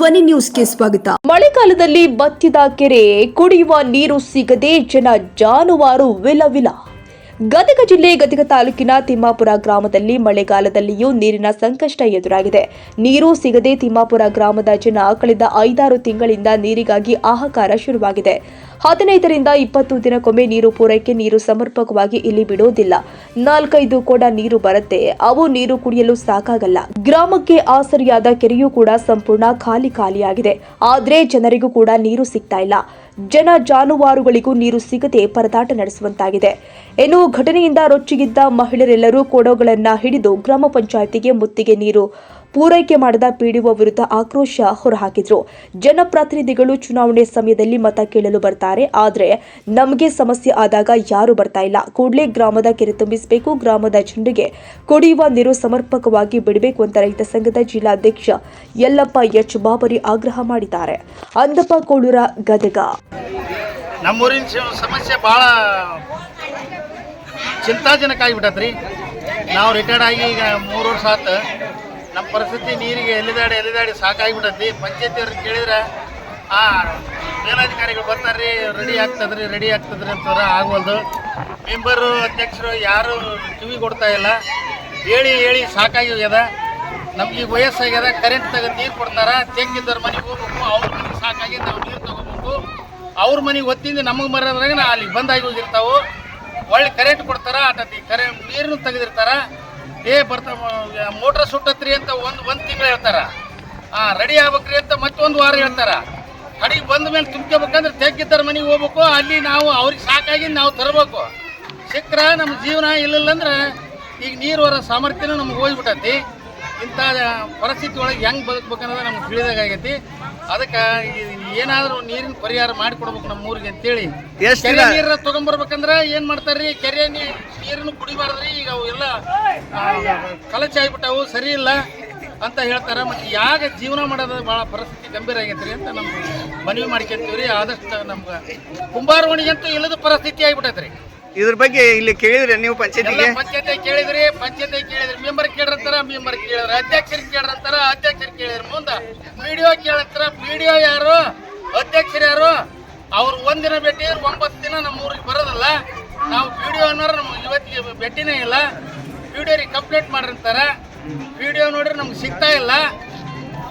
ಧ್ವನಿ ನ್ಯೂಸ್ಗೆ ಸ್ವಾಗತ. ಮಳೆಗಾಲದಲ್ಲಿ ಬತ್ತಿದ ಕೆರೆ, ಕುಡಿಯುವ ನೀರು ಸಿಗದೆ ಜನ ಜಾನುವಾರು ವಿಲವಿಲ. ಗದಗ ಜಿಲ್ಲೆ ಗದಗ ತಾಲೂಕಿನ ತಿಮ್ಮಾಪುರ ಗ್ರಾಮದಲ್ಲಿ ಮಳೆಗಾಲದಲ್ಲಿಯೂ ನೀರಿನ ಸಂಕಷ್ಟ ಎದುರಾಗಿದೆ. ನೀರು ಸಿಗದೆ ತಿಮ್ಮಾಪುರ ಗ್ರಾಮದ ಜನ ಕಳೆದ ಐದಾರು ತಿಂಗಳಿಂದ ನೀರಿಗಾಗಿ ಆಹಾಕಾರ ಶುರುವಾಗಿದೆ. ಹದಿನೈದರಿಂದ ಇಪ್ಪತ್ತು ದಿನಕ್ಕೊಮ್ಮೆ ನೀರು ಪೂರೈಕೆ, ನೀರು ಸಮರ್ಪಕವಾಗಿ ಇಲ್ಲಿ ಬಿಡೋದಿಲ್ಲ ನಾಲ್ಕೈದು ಕೂಡ ನೀರು ಬರುತ್ತೆ. ಅವು ನೀರು ಕುಡಿಯಲು ಸಾಕಾಗಲ್ಲ. ಗ್ರಾಮಕ್ಕೆ ಆಸರಿಯಾದ ಕೆರೆಯೂ ಕೂಡ ಸಂಪೂರ್ಣ ಖಾಲಿ ಖಾಲಿಯಾಗಿದೆ. ಆದ್ರೆ ಜನರಿಗೂ ಕೂಡ ನೀರು ಸಿಗ್ತಾ ಇಲ್ಲ. ಜನ ಜಾನುವಾರುಗಳಿಗೂ ನೀರು ಸಿಗದೆ ಪರದಾಟ ನಡೆಸುವಂತಾಗಿದೆ. ಇನ್ನು ಘಟನೆಯಿಂದ ರೊಚ್ಚಿಗಿದ್ದ ಮಹಿಳೆಯರೆಲ್ಲರೂ ಕೊಡೋಗಳನ್ನು ಹಿಡಿದು ಗ್ರಾಮ ಪಂಚಾಯಿತಿಗೆ ಮುತ್ತಿಗೆ ನೀರು ಪೂರೈಕೆ ಮಾಡದ ಪಿಡಿಒ ವಿರುದ್ಧ ಆಕ್ರೋಶ ಹೊರಹಾಕಿದ್ರು. ಜನಪ್ರತಿನಿಧಿಗಳು ಚುನಾವಣೆ ಸಮಯದಲ್ಲಿ ಮತ ಕೇಳಲು ಬರ್ತಾರೆ. ಆದರೆ ನಮಗೆ ಸಮಸ್ಯೆ ಆದಾಗ ಯಾರು ಬರ್ತಾ ಇಲ್ಲ. ಕೂಡಲೇ ಗ್ರಾಮದ ಕೆರೆ ತುಂಬಿಸಬೇಕು, ಗ್ರಾಮದ ಜನರಿಗೆ ಕುಡಿಯುವ ನೀರು ಸಮರ್ಪಕವಾಗಿ ಬಿಡಬೇಕು ಅಂತ ರೈತ ಸಂಘದ ಜಿಲ್ಲಾಧ್ಯಕ್ಷ ಯಲ್ಲಪ್ಪ ಎಚ್ ಬಾಬರಿ ಆಗ್ರಹ ಮಾಡಿದ್ದಾರೆ. ಅಂದಪ್ಪ ಕೋಳೂರ, ಗದಗ. ನಮ್ಮೂರಿನ ಸಮಸ್ಯೆ ಭಾಳ ಚಿಂತಾಜನಕ ಆಗಿಬಿಟ್ಟತ್ರಿ. ನಾವು ರಿಟೈರ್ಡ್ ಆಗಿ ಈಗ ಮೂರು ವರ್ಷ ಆತು. ನಮ್ಮ ಪರಿಸ್ಥಿತಿ ನೀರಿಗೆ ಎಲ್ಲಿದಾಡಿ ಎಲ್ಲಿದಾಡಿ ಸಾಕಾಗಿಬಿಟ್ಟತಿ ಪಂಚಾಯತಿಯವ್ರಿಗೆ ಕೇಳಿದ್ರೆ, ಆ, ಮೇಲಾಧಿಕಾರಿಗಳು ಬರ್ತಾರ್ರಿ ರೆಡಿ ಆಗ್ತದ್ರಿ ರೆಡಿ ಆಗ್ತದ್ರಿ ಅಂತಾರೆ, ಆಗವಲ್ದು. ಮೆಂಬರು ಅಧ್ಯಕ್ಷರು ಯಾರು ಕಿವಿ ಕೊಡ್ತಾ ಇಲ್ಲ. ಹೇಳಿ ಹೇಳಿ ಸಾಕಾಗಿ ಹೋಗ್ಯದ. ನಮ್ಗೆ ವಯಸ್ಸಾಗ್ಯದ ಕರೆಂಟ್ ತೆಗೆದು ನೀರು ಕೊಡ್ತಾರ. ತೆಂಗಿದ್ದವ್ರ ಮನೆಗೆ ಹೋಗ್ಬೇಕು, ಅವ್ರ ಮನೆಗೆ ಸಾಕಾಗಿ ನಾವು ನೀರು ತಗೋಬೇಕು. ಅವ್ರ ಮನೆಗೆ ಒತ್ತಿಂದ ನಮಗೆ ಮರೋದ್ರಾಗ ಅಲ್ಲಿಗೆ ಅಲ್ಲಿ ಬಂದಾಗಿ ಹೋಗಿರ್ತಾವೆ. ಒಳ್ಳೆ ಕರೆಂಟ್ ಕೊಡ್ತಾರ ಆಟತಿ ಕರೆಂಟ್ ನೀರನ್ನು ತೆಗೆದಿರ್ತಾರ. ಏ ಬರ್ತಾವ ಮೋಟ್ರ್ ಸುಟ್ಟತ್ರಿ ಅಂತ ಒಂದು ಒಂದು ತಿಂಗಳು ಹೇಳ್ತಾರ. ಆ, ರೆಡಿ ಆಗ್ಬೇಕ್ರಿ ಅಂತ ಮತ್ತೊಂದು ವಾರ ಹೇಳ್ತಾರ. ಕಡೆಗೆ ಬಂದ ಮೇಲೆ ತುಂಬ್ಕೋಬೇಕಂದ್ರೆ ತೆಗ್ಗಿದ್ದಾರೆ ಮನೆಗೆ ಹೋಗ್ಬೇಕು, ಅಲ್ಲಿ ನಾವು ಅವ್ರಿಗೆ ಸಾಕಾಗಿ ನಾವು ತರಬೇಕು. ಸಿಕ್ಕರೆ ನಮ್ಮ ಜೀವನ ಇಲ್ಲಿಲ್ಲ ಅಂದ್ರೆ ಈಗ ನೀರು ಹೊರ ಸಾಮರ್ಥ್ಯನೂ ನಮ್ಗೆ ಹೋಗ್ಬಿಟ್ಟತಿ ಇಂಥ ಪರಿಸ್ಥಿತಿ ಒಳಗೆ ಹೆಂಗೆ ಬದುಕಬೇಕನ್ನೋದು ನಮ್ಗೆ ತಿಳಿದಾಗೈತಿ ಅದಕ್ಕೆ ಏನಾದರೂ ನೀರಿನ ಪರಿಹಾರ ಮಾಡಿಕೊಡ್ಬೇಕು ನಮ್ಮ ಊರಿಗೆ ಅಂತೇಳಿ. ಎಷ್ಟ್ ಕೆರೆ ದಿನ? ನೀರ ತಗೊಂಬರ್ಬೇಕಂದ್ರೆ ಏನು ಮಾಡ್ತಾರ್ರಿ? ಕೆರೆ ನೀ- ನೀರನ್ನು ಕುಡಿಬಾರ್ದ್ರಿ ಈಗ ಅವು ಎಲ್ಲ ಆ, ಕಲಚ ಆಗ್ಬಿಟ್ಟಾವು ಸರಿ ಇಲ್ಲ ಅಂತ ಹೇಳ್ತಾರೆ. ಮತ್ತು ಯಾಗ ಜೀವನ ಮಾಡೋದು ಭಾಳ ಪರಿಸ್ಥಿತಿ ಗಂಭೀರ ಆಗೈತ್ರಿ ಅಂತ ನಮ್ಗೆ ಮನವಿ ಮಾಡ್ಕೊಂತೀವ್ರಿ. ಆದಷ್ಟು ನಮ್ಗೆ ಕುಂಬಾರವಣಿಗಂತೂ ಇಲ್ಲದ ಪರಿಸ್ಥಿತಿ ಆಗ್ಬಿಟ್ಟೈತ್ರಿ. ಇದ್ರ ಬಗ್ಗೆ ಇಲ್ಲಿ ಕೇಳಿದ್ರೆ ನೀವು ಪಂಚಾಯತಿ ಪಂಚಾಯತಿಗೆ? ಪಂಚಾಯತಿ ಕೇಳಿದ್ರಿ ಪಂಚಾಯತಿ ಕೇಳಿದ್ರಿ. ಮೆಂಬರ್ ಕೇಳಿರ್ತಾರ ಮೆಂಬರ್ ಕೇಳಿದ್ರ. ಅಧ್ಯಕ್ಷರು ಕೇಳಿರ್ತಾರ ಅಧ್ಯಕ್ಷರು ಕೇಳಿದ್ರ. ಮುಂದ ವಿಡಿಯೋ ಕೇಳಿರ್ತಾರ ವಿಡಿಯೋ ಯಾರು? ಅಧ್ಯಕ್ಷರು ಯಾರು? ಅವ್ರು ಒಂದಿನ ಭೇಟಿ ಒಂಬತ್ತು ದಿನ ನಮ್ಮ ಊರಿಗೆ ಬರೋದಲ್ಲ. ನಾವು ವಿಡಿಯೋ ಅನ್ನೋರು ನಮ್ಗೆ ಇವತ್ತಿಗೆ ಭೇಟಿನೇ ಇಲ್ಲ. ಪಿಡಿಒರಿಗೆ ಕಂಪ್ಲೇಂಟ್ ಮಾಡಿರ್ತಾರ. ವಿಡಿಯೋ ನೋಡ್ರಿ ನಮ್ಗೆ ಸಿಗ್ತಾ ಇಲ್ಲ.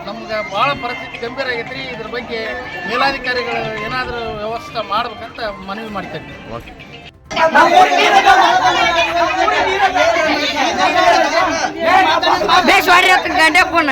ನಮ್ಗೆ ಭಾಳ ಪರಿಸ್ಥಿತಿ ಗಂಭೀರ ಆಗೈತ್ರಿ. ಇದ್ರ ಬಗ್ಗೆ ಮೇಲಾಧಿಕಾರಿಗಳು ಏನಾದರೂ ವ್ಯವಸ್ಥೆ ಮಾಡ್ಬೇಕಂತ ಮನವಿ ಮಾಡ್ತೇವೆ ಬೇಸ್ವಾಡ್ರಿ ಅಂತ ಗಂಟೆ ಫೋನ್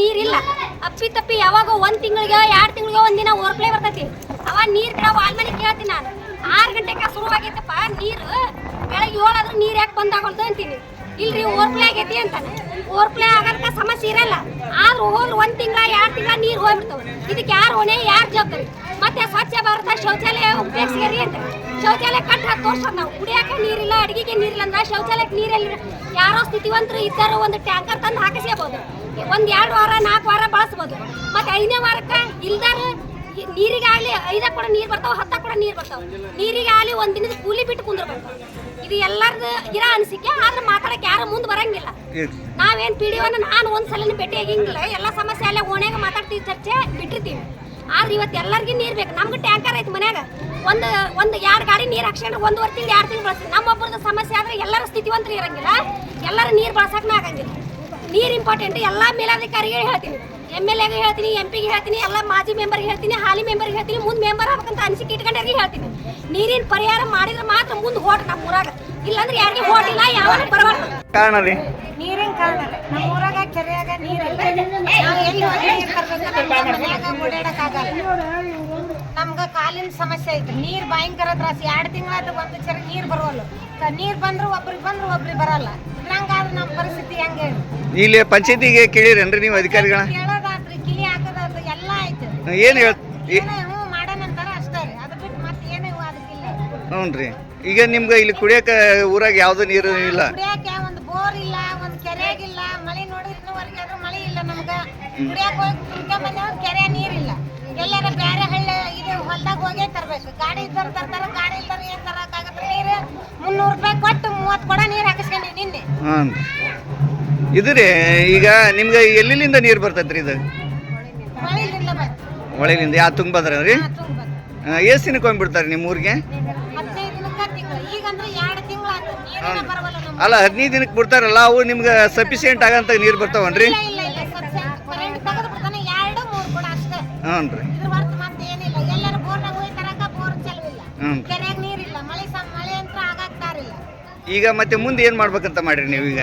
ನೀರಿಲ್ಲ. ಅಪ್ಪಿ ತಪ್ಪಿ ಯಾವಾಗ ಒಂದು ತಿಂಗಳಿಗೆ, ಎರಡು ತಿಂಗಳಿಗೆ ಒಂದಿನ ಓರ್ಪ್ಲೇ ಬರ್ತೈತಿ. ಅವ ನೀರು ಬಿಡ ವಾಲ್ಮನಿ ಕೇಳ್ತೀನಿ ನಾನು. ಆರ್ ಗಂಟೆಗೆ ಶುರುವಾಗೈತಪ್ಪ ನೀರು. ಬೆಳಗ್ಗೆ ಏಳಾದ್ರೂ ನೀರ್ ಯಾಕೆ ಬಂದಾಗಲ್ದು ಅಂತೀನಿ. ಇಲ್ರಿ ಓರ್ಪ್ಲೇ ಆಗೈತಿ ಅಂತಾನೆ. ಓರ್ಪ್ಲೇ ಆಗಲ್ಕ ಸಮಸ್ಯೆ ಇರಲ್ಲ. ಆದ್ರೂ ಹೋಗಿ ಒಂದ್ ತಿಂಗಳ, ಎರಡು ತಿಂಗಳ ನೀರು ಹೋಗ್ಬಿಡ್ತಾವ. ಇದಕ್ಕೆ ಯಾರು ಹೊಣೆ, ಯಾರು ಜವಾಬ್ದಾರಿ? ಮತ್ತೆ ಸ್ವಚ್ಛ ಭಾರತ ಶೌಚಾಲಯ ಉಪಯೋಗಿಸ್ಕರಿ ಅಂತ ಶೌಚಾಲಯ ಕಟ್ಟಿ ಹತ್ತು ವರ್ಷ ನಾವು ಕುಡಿಯಕ್ಕೆ ನೀರಿಲ್ಲ ಅಡಿಗೆಗೆ ನೀರಿಲ್ಲ ಅಂದ್ರೆ ಶೌಚಾಲಯಕ್ಕೆ ನೀರಲ್ಲಿ ಯಾರೋ ಸ್ಥಿತಿವಂತರು ಇದ್ದಾರೆ ಒಂದು ಟ್ಯಾಂಕರ್ ತಂದು ಹಾಕಿಸ್ಬೋದು ಒಂದು ಎರಡು ವಾರ ನಾಲ್ಕು ವಾರ ಬಳಸ್ಬೋದು. ಮತ್ತೆ ಐದನೇ ವಾರಕ್ಕೆ ಇಲ್ದಾರ ನೀರಿಗಾಗಲಿ ಐದಕ್ಕೆ ಕೂಡ ನೀರು ಬರ್ತಾವ ಹತ್ತ ಕೂಡ ನೀರು ಬರ್ತಾವ. ನೀರಿಗಾಗಲಿ ಒಂದು ದಿನದ ಕೂಲಿ ಬಿಟ್ಟು ಕುಂದ್ರಬೇಕು. ಇದು ಎಲ್ಲಾರ್ದು ಇರೋ ಅನಿಸಿಕೆ ಆದ್ರೆ ಮಾತಾಡಕ್ಕೆ ಯಾರು ಮುಂದೆ ಬರಂಗಿಲ್ಲ. ನಾವೇನ್ ಪಿ ಡಿ ನಾನು ಒಂದು ಸಲನ ಭೇಟಿ ಆಗಿಂಗಿಲ್ಲ ಎಲ್ಲ ಸಮಸ್ಯೆ ಅಲ್ಲೇ ಓಣೆಗೆ ಮಾತಾಡ್ತೀವಿ ಚರ್ಚೆ ಬಿಟ್ಟಿರ್ತೀವಿ. ಆದ್ರೆ ಇವತ್ತು ಎಲ್ಲರಿಗೂ ನೀರು ಬೇಕು. ನಮ್ಗೆ ಟ್ಯಾಂಕರ್ ಐತೆ ಮನ್ಯಾಗ. ಒಂದು ಒಂದು ಎರಡು ಗಾಡಿ ನೀರು ಹಾಕ್ಸ್ಕೊಂಡ್ರೆ ಒಂದುವರೆ ತಿಂಗಳು ಎರಡು ತಿಂಗಳು ಬಳಸ್ತೀವಿ. ನಮ್ಮೊಬ್ಬರದ ಸಮಸ್ಯೆ ಆದ್ರೆ ಎಲ್ಲರೂ ಸ್ಥಿತಿವಂತರು ಇರಂಗಿಲ್ಲ. ಎಲ್ಲರೂ ನೀರು ಬಳಸಕ್ಕೆ ಆಗಂಗಿಲ್ಲ. ನೀರು ಇಂಪಾರ್ಟೆಂಟ್ ಎಲ್ಲ ಮೇಲಾಧಿಕಾರಿಗೆ ಹೇಳ್ತೀನಿ. ಎಂ ಎಲ್ ಎಗೆ ಹೇಳ್ತೀನಿ ಎಂ ಪಿಗೆ ಹೇಳ್ತೀನಿ ಎಲ್ಲ ಮಾಜಿ ಮೆಂಬರ್ಗೆ ಹೇಳ್ತೀನಿ ಹಾಲಿ ಮೆಂಬರ್ಗೆ ಹೇಳ್ತೀನಿ ಮುಂದೆ ಮೆಂಬರ್ ಆಗ್ಬೇಕಂತ ಅನಿಸಿಕೆ ಇಟ್ಕೊಂಡವ್ರಿಗೆ ಹೇಳ್ತೀನಿ. ನೀರಿನ ಪರಿಹಾರ ಮಾಡಿದ್ರೆ ಮಾತ್ರ ಮುಂದೆ ಹೋಟ್ ನಮ್ಮ ಊರಾಗ. ಇಲ್ಲಾಂದ್ರೆ ಯಾರಿಗೆ ಹೋಟ್ ಇಲ್ಲ ಯಾವಾಗ ಬರಬಾರ್ದು. ಕಾರಣ ರೀ? ನೀರಿನ ಕಾರಣ ನಮ್ಮ ಊರಾಗ ಕೆರೆಯಾಗ ನೀರಿಲ್ಲ ನಾವು ಎಲ್ಲಿ ಹೋಗಿ ನೀರು ಓಡಾಡಕ್ಕಾಗಲ್ಲ. ನಮ್ಗೆ ಕಾಲಿನ ಸಮಸ್ಯೆ ಐತ್ರಿ ನೀರು ಭಯಂಕರ ತ್ರಾಸ. ಎರಡು ತಿಂಗಳಾಯ್ತು ಒಂದು ಚರ ನೀರು ಬರೋಲ್ಲ. ನೀರು ಬಂದ್ರೆ ಒಬ್ರಿಗೆ ಬಂದ್ರೆ ಒಬ್ರಿಗೆ ಬರಲ್ಲ. ಇದ್ರಂಗಾದ ನಮ್ಮ ಪರಿಸ್ಥಿತಿ ಹೆಂಗೆ ಹೇಳಿ? ಇಲ್ಲಿ ಪಂಚಾಯತಿಗೆ ಕೇಳಿರೇನ್ರಿ ನೀವು ಅಧಿಕಾರಿಗಳ ಕೇಳೋದಾತ್ರಿ ಕಿಲಿ ಹಾಕೋದಾತ್ರಿ ಎಲ್ಲ ಆಯ್ತು. ಏನು ಹೇಳ್ ಹ್ಞೂ ಮಾಡೋಣಂತಾರ ಅಷ್ಟೇ ರೀ. ಅದು ಬಿಟ್ಟು ಮತ್ತೆ ಏನೂ ಅದಕ್ಕಿಲ್ಲ. ಹ್ಞೂ ರೀ ಈಗ ನಿಮ್ಗೆ ಇಲ್ಲಿ ಕುಡಿಯಕ್ಕೆ ಊರಾಗ ಯಾವುದೂ ನೀರು ಇಲ್ಲ? ಒಂದು ಕೆರೆಯಾಗಿಲ್ಲ ಮಳೆ ನೋಡಿದ್ರೆ ಇನ್ನೂವರೆಗೆ ಆದ್ರೂ ಮಳೆ ಇಲ್ಲ ನಮ್ಗ. ಕುಡಿಯಾಕ ಹೋಗಿ ಕುಡ್ಕೊಂಡ್ ಬಂದೇವ್ ಕೆರೆ ನೀರಿಲ್ಲ. ಎಲ್ಲಾರ ಬೇರೆ ಹಳ್ಳಿ ಇದು ಹೊಲ್ದಾಗ ಹೋಗೇ ತರ್ಬೇಕು. ಗಾಡಿ ಇದ್ದವ್ರು ತರ್ತಾರ ಗಾಡಿ ಇಲ್ದಾರ ಏನ್ ತರಕಾಗತ್ತೆ ನೀರು? ಮುನ್ನೂರು ರೂಪಾಯಿ ಕೊಟ್ಟು ಮೂವತ್ತು ಕೊಡ ನೀರು ಹಾಕಿಸ್ಕೊಂಡಿ ನಿನ್ನೆ. ಹಾಂ ಇದು ರೀ ಈಗ ನಿಮ್ಗೆ ಎಲ್ಲಿಂದ ನೀರು ಬರ್ತೈತ್ರಿ ಇದು? ಮಳೆ ಇಲ್ಲ ಬಂತು ಹೊಳೆಲಿಂದ ಯಾವ ತುಂಗಭದ್ರ. ರೀ ತುಂಬ ಎಷ್ಟು ದಿನಕ್ಕೆ ಹೋಗ್ಬಿಡ್ತಾರೆ ನಿಮ್ಮ ಊರಿಗೆ? ಹದಿನೈದು ದಿನಕ್ಕ ತಿಂಗಳು. ಈಗಂದ್ರೆ ಎರಡು ಅಲ್ಲ ಹದಿನೈದು ದಿನಕ್ಕೆ ಬಿಡ್ತಾರಲ್ಲ ಅವು ನಿಮ್ಗೆ ಸಫಿಷಿಯೆಂಟ್ ಆಗಂತ ನೀರು ಬರ್ತಾವನ್ರಿ? ಹ್ಞೂ ರೀ ಹ್ಞೂ ಈಗ ಮತ್ತೆ ಮುಂದೆ ಏನು ಮಾಡ್ಬೇಕಂತ ಮಾಡ್ರಿ ನೀವು ಈಗ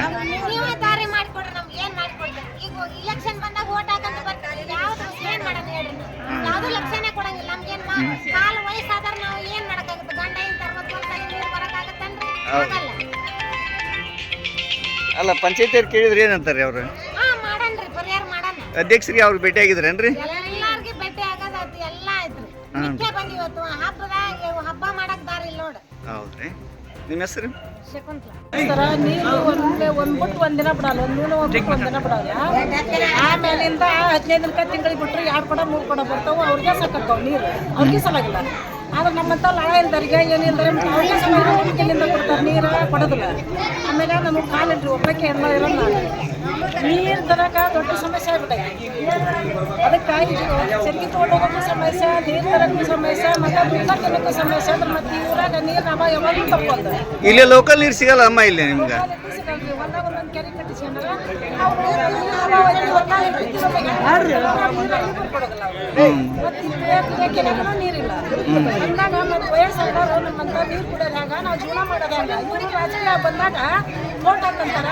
ಬರಕ್ಕಾಗತ್ತನ್ರಿ ಪಂಚಾಯತಿ ಅವ್ರು ಅಲ್ಲ ಪಂಚಾಯತಿಯವ್ರು ಕೇಳಿದ್ರೆ ಏನಂತಾರೆ ಅವರು? ಹಾ ಮಾಡಣ್ರಿ ಪರಿಹಾರ ಮಾಡಣ ಅಧ್ಯಕ್ಷರಿಗೆ ಅವ್ರು ಭೇಟಿ ಆಗಿದ್ರೇನ್ರಿ? ಹೌದ್ರಿ. ನಿಮ್ಮ ಹೆಸರು? ನೀರು ಒಂದೇ ಒಂದ್ ಬಿಟ್ಟು ಒಂದಿನ ಬಿಡಲ್ಲ ಒಂದ್ ಬಿಟ್ಟು ಒಂದಿನ ಬಿಡಲ್ಲ. ಆಮೇಲಿಂದ ಹದಿನೈದು ದಿನಕ್ಕೆ ತಿಂಗಳಿಗೆ ಬಿಟ್ರೆ ಎರಡು ಕೊಡ ಮೂರು ಕೊಡ ಬರ್ತಾವ ಅವ್ರಿಗೆ ಸಾಕಾಗ್ತಾವ ನೀರು. ಅವ್ರಿಗೆ ಸಲಾಗಿಲ್ಲ ಆದ್ರೆ ನಮ್ಮಂತ ಲಳ ಇಲ್ದರಿಗೆ ಏನಿಲ್ದಾರೆ ಇಲ್ಲಿಂದ ಕೊಡ್ತಾರೆ, ನೀರು ಕೊಡೋದಿಲ್ಲ. ಆಮೇಲೆ ನಮಗೆ ಕಾಲಿಟ್ರಿ ಒಬ್ಬಕ್ಕೆ ಎಲ್ಲ ಇರಲ್ಲ. ನೀರು ದೊಡ್ಡ ಸಮಸ್ಯೆ ಆಗ್ಬಿಟ್ಟೈತಿ. ಅದಕ್ಕೆ ಇದು ಚರ್ಗಿ ತೊಗೊಂಡೋಗೋಕ್ಕೂ ಸಮಸ್ಯೆ ನೀರು ತರಕ್ಕೂ ಸಮಸ್ಯೆ ಮತ್ತೆ ದುಡ್ಡ ತಿನ್ನೋಕ್ಕೂ ಸಮಸ್ಯೆ ಅಂದ್ರೆ ಮತ್ತೆ ಈ ಊರಾಗ ನೀರು ನಾವು ಯಾವಾಗಲೂ ತಪ್ಪಲ್ಲ ಇಲ್ಲಿ ಲೋಕಲ್ ನೀರು ಸಿಗಲ್ಲ ಅಮ್ಮ ಇಲ್ಲಿ ನಿಮ್ಗೆ? ಹೊಲ್ದಾಗ ಒಂದೊಂದು ಕೆರೆ ಕಟ್ಟಿಸ್ಕೊಂಡ್ರೆ ಅವ್ರು ಅಭಾವ ಐತಿ, ಹೊಲ್ದಾಗ ಐತಿ, ನೀರು ಕೊಡೋದಿಲ್ಲ ಅವ್ರು. ಮತ್ತೆ ಈ ಕುಡಿಯಕ್ಕೆ ಗಿಡಕ್ಕೆ ನೀರಿಲ್ಲ. ಅಂದಾಗ ಮತ್ತೆ ವಯಸ್ಸಾದವರು ನಮ್ಮಂತ ನೀರು ಕುಡಿಯೋದು ಹೆಂಗ ನಾವು ಜೀವನ ಮಾಡೋದು ಹೆಂಗ. ರಾಜಕೀಯ ಬಂದಾಗ ಓಟ್ ಹಾಕೊಂತಾರ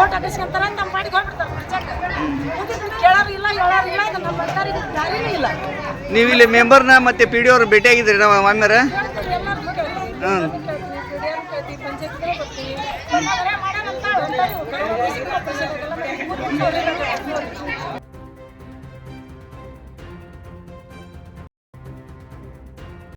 ಓಟ್ ಹಾಕಿಸ್ಕೊಂತಾರ ನಮ್ಮ ಪಾಡಿಗೆ ಹೋಗ್ಬಿಡ್ತಾರೆ ಕೇಳೋರು ಇಲ್ಲ ಹೇಳೋರು ಇಲ್ಲ ಇದು ನಮ್ಮ ಸರ್ಕಾರಿಗೆ ದಾರಿನೇ ಇಲ್ಲ. ನೀವು ಇಲ್ಲಿ ಮೆಂಬರ್ನ ಮತ್ತೆ ಪಿ ಡಿ ಅವ್ರು ಭೇಟಿ ಆಗಿದ್ರಿ ನಾವು ಮಾಮ್ಯಾರ ಕೇಳ್ತೀವಿ,